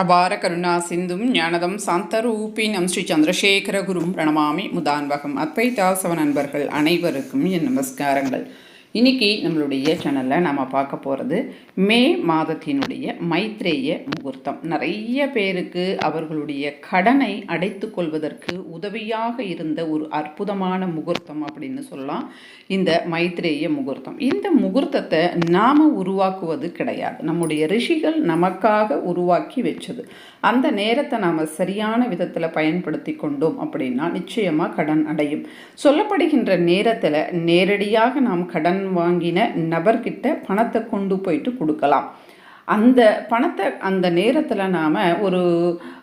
அபார கருணா சிந்தும் ஞானதம் சாந்தரூபினம் ஸ்ரீ சந்திரசேகர குரும் பிரணமாமி முதான்வகம். அத்வைதாசவ நண்பர்கள் அனைவருக்கும் என் நமஸ்காரங்கள். இன்னைக்கு நம்மளுடைய சேனலில் நாம் பார்க்க போகிறது மே மாதத்தினுடைய மைத்ரேய முகூர்த்தம். நிறைய பேருக்கு அவர்களுடைய கடனை அடைத்து கொள்வதற்கு உதவியாக இருந்த ஒரு அற்புதமான முகூர்த்தம் அப்படின்னு சொல்லலாம். இந்த மைத்ரேய முகூர்த்தம். இந்த முகூர்த்தத்தை நாம் உருவாக்குவது கிடையாது. நம்முடைய ரிஷிகள் நமக்காக உருவாக்கி வச்சது. அந்த நேரத்தை நாம் சரியான விதத்தில் பயன்படுத்தி கொண்டோம் அப்படின்னா நிச்சயமாக கடன் அடையும். சொல்லப்படுகின்ற நேரத்தில் நேரடியாக நாம் கடன் வாங்கின நபர்கிட்ட பணத்தை கொண்டு போயிட்டு கொடுக்கலாம். அந்த பணத்தை அந்த நேரத்தில் நாம் ஒரு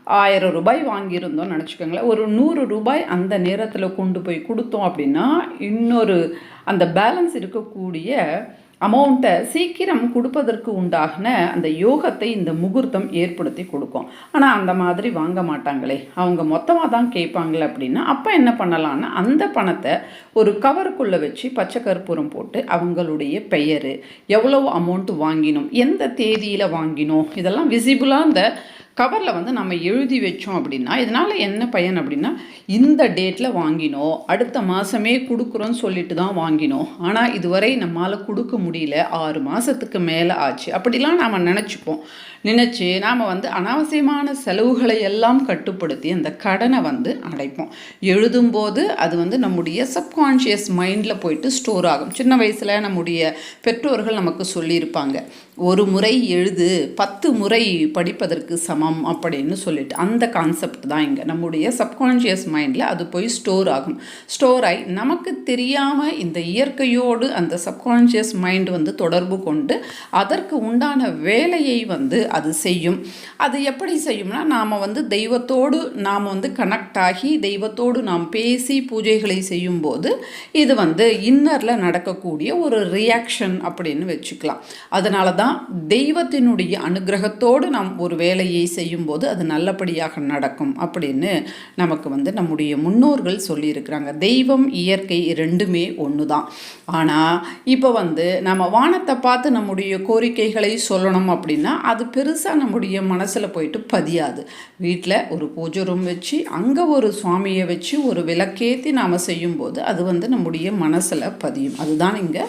ஆயிரம் ரூபாய் வாங்கியிருந்தோம்னு நினச்சிக்கோங்களேன். ஒரு நூறு ரூபாய் அந்த நேரத்தில் கொண்டு போய் கொடுத்தோம் அப்படின்னா இன்னொரு அந்த பேலன்ஸ் இருக்கக்கூடிய அமௌண்ட்டை சீக்கிரம் கொடுப்பதற்கு உண்டாகின அந்த யோகத்தை இந்த முகூர்த்தம் ஏற்படுத்தி கொடுக்கும். ஆனால் அந்த மாதிரி வாங்க மாட்டாங்களே. அவங்க மொத்தமாக தான் கேட்பாங்களே அப்படின்னா அப்போ என்ன பண்ணலான்னா அந்த பணத்தை ஒரு கவருக்குள்ளே வச்சு பச்சை கற்பூரம் போட்டு அவங்களுடைய பெயர் எவ்வளவு அமௌண்ட் வாங்கினோம் எந்த தேதியில் வாங்கினோம் இதெல்லாம் விசிபிளாக அந்த கவரில் வந்து நம்ம எழுதி வச்சோம் அப்படின்னா இதனால் என்ன பயன் அப்படின்னா இந்த டேட்டில் வாங்கினோம் அடுத்த மாதமே கொடுக்குறோன்னு சொல்லிட்டு தான் வாங்கினோம். ஆனால் இதுவரை நம்மளால் கொடுக்க முடியல. ஆறு மாதத்துக்கு மேலே ஆச்சு. அப்படிலாம் நாம் நினச்சிப்போம். நினச்சி நாம் வந்து அனாவசியமான செலவுகளை எல்லாம் கட்டுப்படுத்தி அந்த கடனை வந்து அடைப்போம். எழுதும்போது அது வந்து நம்முடைய சப்கான்ஷியஸ் மைண்டில் போயிட்டு ஸ்டோர் ஆகும். சின்ன வயசில் நம்முடைய பெற்றோர்கள் நமக்கு சொல்லியிருப்பாங்க. ஒரு முறை எழுது பத்து முறை படிப்பதற்கு சமம் அப்படின்னு சொல்லிட்டு. அந்த கான்செப்ட் தான் இங்கே. நம்முடைய சப்கான்ஷியஸ் மைண்டில் அது போய் ஸ்டோர் ஆகும். ஸ்டோர் ஆகி நமக்கு தெரியாமல் இந்த இயற்கையோடு அந்த சப்கான்ஷியஸ் மைண்ட் வந்து தொடர்பு கொண்டு அதற்கு உண்டான வேலையை வந்து அது செய்யும். அது எப்படி செய்யும்னா நாம் வந்து தெய்வத்தோடு நாம் வந்து கனெக்ட் ஆகி தெய்வத்தோடு நாம் பேசி பூஜைகளை செய்யும்போது இது வந்து இன்னரில் நடக்கக்கூடிய ஒரு ரியாக்ஷன் அப்படின்னு வச்சுக்கலாம். அதனால தான் தெய்வத்தினுடைய அனுகிரகத்தோடு நாம் ஒரு வேலையை செய்யும்போது அது நல்லபடியாக நடக்கும் அப்படின்னு நமக்கு வந்து நம்முடைய முன்னோர்கள் சொல்லியிருக்கிறாங்க. தெய்வம் இயற்கை ரெண்டுமே ஒன்று தான் ஆனால் இப்போ வந்து நம்ம வானத்தை பார்த்து நம்முடைய கோரிக்கைகளை சொல்லணும் அப்படின்னா அது பெருசாக நம்முடைய மனசில் போயிட்டு பதியாது. வீட்டில் ஒரு பூஜை ரூம் வச்சு அங்கே ஒரு சுவாமியை வச்சு ஒரு விளக்கேற்றி நாம் செய்யும்போது அது வந்து நம்முடைய மனசில் பதியும். அதுதான் இங்கே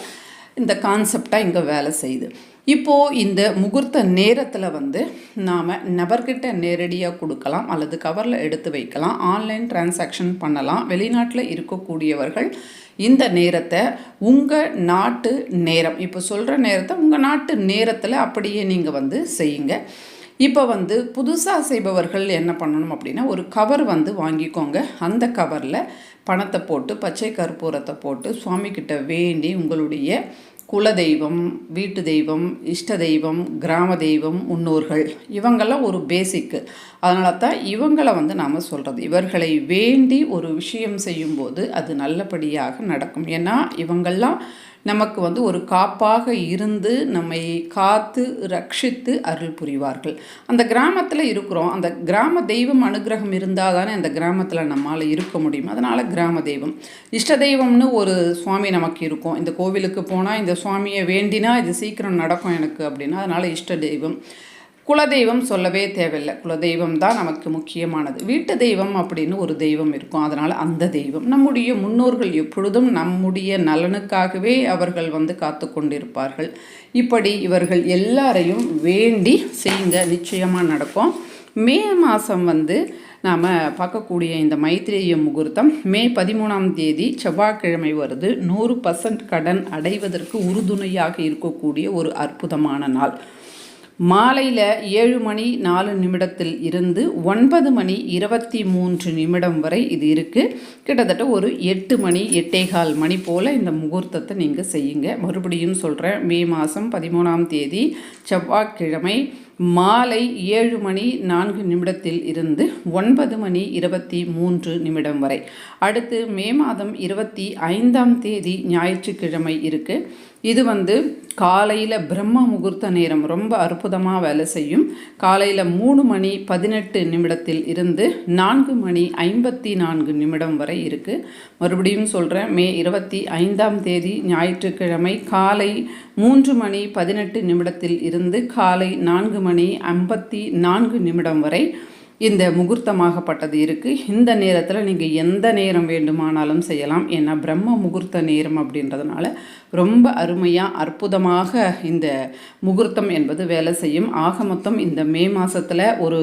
இந்த கான்செப்டாக இங்கே வேலை செய்யுது. இப்போது இந்த முகூர்த்த நேரத்தில் வந்து நாம் நபர்கிட்ட நேரடியாக கொடுக்கலாம் அல்லது கவரில் எடுத்து வைக்கலாம் ஆன்லைன் டிரான்சாக்ஷன் பண்ணலாம். வெளிநாட்டில் இருக்கக்கூடியவர்கள் இந்த நேரத்தை உங்கள் நாட்டு நேரம். இப்போ சொல்கிற நேரத்தை உங்கள் நாட்டு நேரத்தில் அப்படியே நீங்கள் வந்து செய்யுங்க. இப்போ வந்து புதுசாக செய்பவர்கள் என்ன பண்ணணும் அப்படின்னா ஒரு கவர் வந்து வாங்கிக்கோங்க. அந்த கவரில் பணத்தை போட்டு பச்சை கற்பூரத்தை போட்டு சுவாமிக்கிட்ட வேண்டி உங்களுடைய குலதெய்வம் வீட்டு தெய்வம் இஷ்ட தெய்வம் கிராம தெய்வம் முன்னோர்கள் இவங்கெல்லாம் ஒரு பேசிக்கு அதனால தான் இவங்களை வந்து நாம் சொல்கிறது இவர்களை வேண்டி ஒரு விஷயம் செய்யும்போது அது நல்லபடியாக நடக்கும். ஏன்னா இவங்கெல்லாம் நமக்கு வந்து ஒரு காப்பாக இருந்து நம்மை காத்து ரட்சித்து அருள் புரிவார்கள். அந்த கிராமத்தில் இருக்கிறோம். அந்த கிராம தெய்வம் அனுகிரகம் இருந்தால் தானே அந்த கிராமத்தில் நம்மால் இருக்க முடியும். அதனால் கிராம தெய்வம். இஷ்ட தெய்வம்னு ஒரு சுவாமி நமக்கு இருக்கும். இந்த கோவிலுக்கு போனால் இந்த சுவாமியை வேண்டினா இது சீக்கிரம் நடக்கும் எனக்கு அப்படின்னா அதனால் இஷ்ட தெய்வம். குலதெய்வம் சொல்லவே தேவையில்லை. குலதெய்வம் தான் நமக்கு முக்கியமானது. வீட்டு தெய்வம் அப்படின்னு ஒரு தெய்வம் இருக்கும். அதனால் அந்த தெய்வம். நம்முடைய முன்னோர்கள் எப்பொழுதும் நம்முடைய நலனுக்காகவே அவர்கள் வந்து காத்து கொண்டிருப்பார்கள். இப்படி இவர்கள் எல்லாரையும் வேண்டி செய்யுங்க. நிச்சயமாக நடக்கும். மே மாதம் வந்து நாம் பார்க்கக்கூடிய இந்த மைத்திரேய முகூர்த்தம் மே பதிமூணாம் தேதி செவ்வாய்க்கிழமை வருது. நூறு பர்சன்ட் கடன் அடைவதற்கு உறுதுணையாக இருக்கக்கூடிய ஒரு அற்புதமான நாள். மாலையில் ஏழு மணி நாலு நிமிடத்தில் இருந்து ஒன்பது மணி இருபத்தி மூன்று நிமிடம் வரை இது இருக்குது கிட்டத்தட்ட ஒரு எட்டு மணி எட்டேகால் மணி போல் இந்த முகூர்த்தத்தை நீங்கள் செய்யுங்க. மறுபடியும் சொல்கிறேன் மே மாதம் பதிமூணாம் தேதி செவ்வாய்க்கிழமை மாலை ஏழு மணி நான்கு நிமிடத்தில் இருந்து ஒன்பது மணி இருபத்தி மூன்று நிமிடம் வரை. அடுத்து மே மாதம் இருபத்தி ஐந்தாம் தேதி ஞாயிற்றுக்கிழமை இருக்குது இது வந்து காலையில் பிரம்ம முகூர்த்த நேரம். ரொம்ப அற்புதமாக வேலை செய்யும். காலையில் மூணு மணி பதினெட்டு நிமிடத்தில் இருந்து நான்கு மணி ஐம்பத்தி நான்கு நிமிடம் வரை இருக்குது மறுபடியும் சொல்கிறேன் மே இருபத்தி ஐந்தாம் தேதி ஞாயிற்றுக்கிழமை காலை மூன்று மணி பதினெட்டு நிமிடத்தில் இருந்து காலை நான்கு மணி ஐம்பத்தி நான்கு நிமிடம் வரை இந்த முகூர்த்தமாகப்பட்டது இருக்குது இந்த நேரத்தில் நீங்கள் எந்த நேரம் வேண்டுமானாலும் செய்யலாம். ஏன்னா பிரம்ம முகூர்த்த நேரம் அப்படின்றதுனால ரொம்ப அருமையாக அற்புதமாக இந்த முகூர்த்தம் என்பது வேலை செய்யும். ஆக மொத்தம் இந்த மே மாதத்தில் ஒரு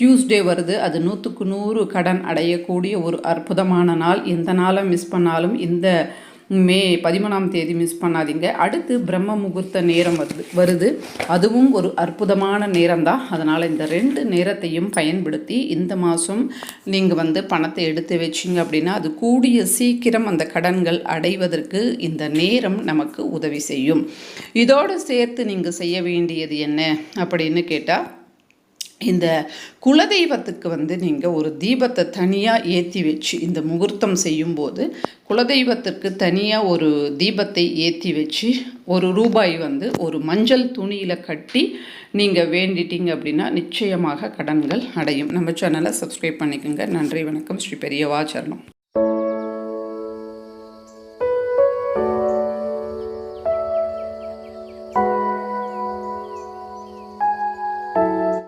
டியூஸ்டே வருது. அது நூற்றுக்கு நூறு கடன் அடையக்கூடிய ஒரு அற்புதமான நாள். எந்த நாளை மிஸ் பண்ணாலும் இந்த மே பதிமூணாம் தேதி மிஸ் பண்ணாதீங்க. அடுத்து பிரம்ம முகூர்த்த நேரம் வருது வருது. அதுவும் ஒரு அற்புதமான நேரம் தான் அதனால் இந்த ரெண்டு நேரத்தையும் பயன்படுத்தி இந்த மாதம் நீங்கள் வந்து பணத்தை எடுத்து வச்சிங்க அப்படின்னா அது கூடிய சீக்கிரம் அந்த கடன்கள் அடைவதற்கு இந்த நேரம் நமக்கு உதவி செய்யும். இதோடு சேர்த்து நீங்கள் செய்ய வேண்டியது என்ன அப்படின்னு கேட்டால் இந்த குலதெய்வத்துக்கு வந்து நீங்கள் ஒரு தீபத்தை தனியாக ஏற்றி வச்சு இந்த முகூர்த்தம் செய்யும்போது குலதெய்வத்திற்கு தனியாக ஒரு தீபத்தை ஏற்றி வச்சு ஒரு ரூபாய் வந்து ஒரு மஞ்சள் துணியில் கட்டி நீங்கள் வேண்டிட்டீங்க அப்படின்னா நிச்சயமாக கடன்கள் அடையும். நம்ம சேனலை சப்ஸ்கிரைப் பண்ணிக்கோங்க. நன்றி வணக்கம். ஸ்ரீ பெரியவாச்சரணம்